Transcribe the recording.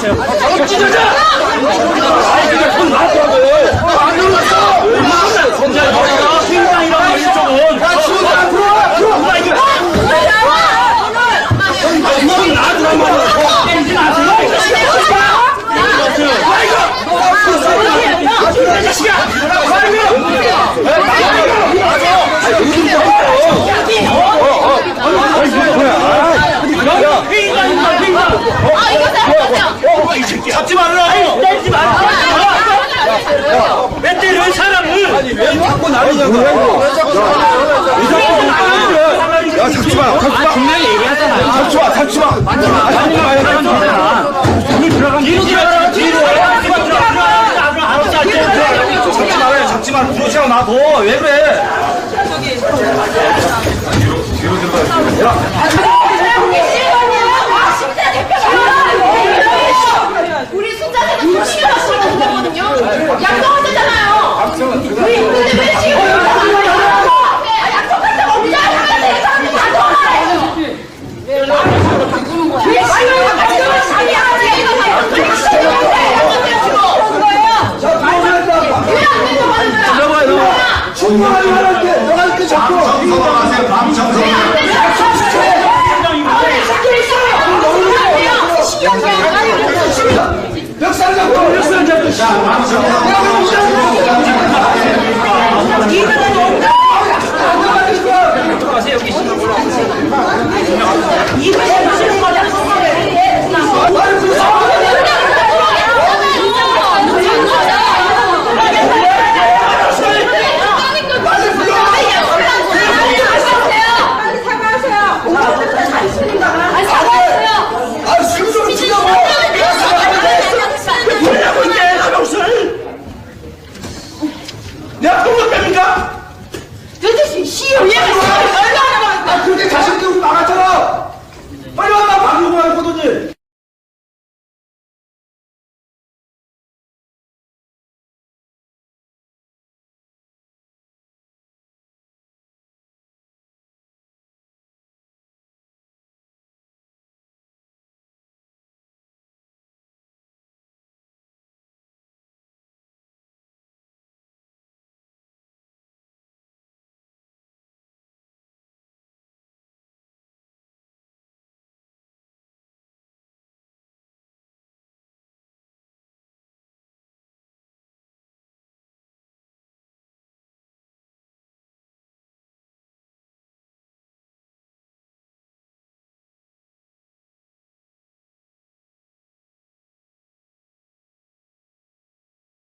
찢어져! 손 놔둬! 뒤로 나고 왜 그래? 저기 뒤로 들어가야 돼. 신경하지 말랄게 내가 이렇게 자꾸. 방청소로 가세요. 방청소로 신경 안 가요. 역사를 잡고 역사를 잡고 자, 방청소로 야! 도대체 시험 얘가 그게 자신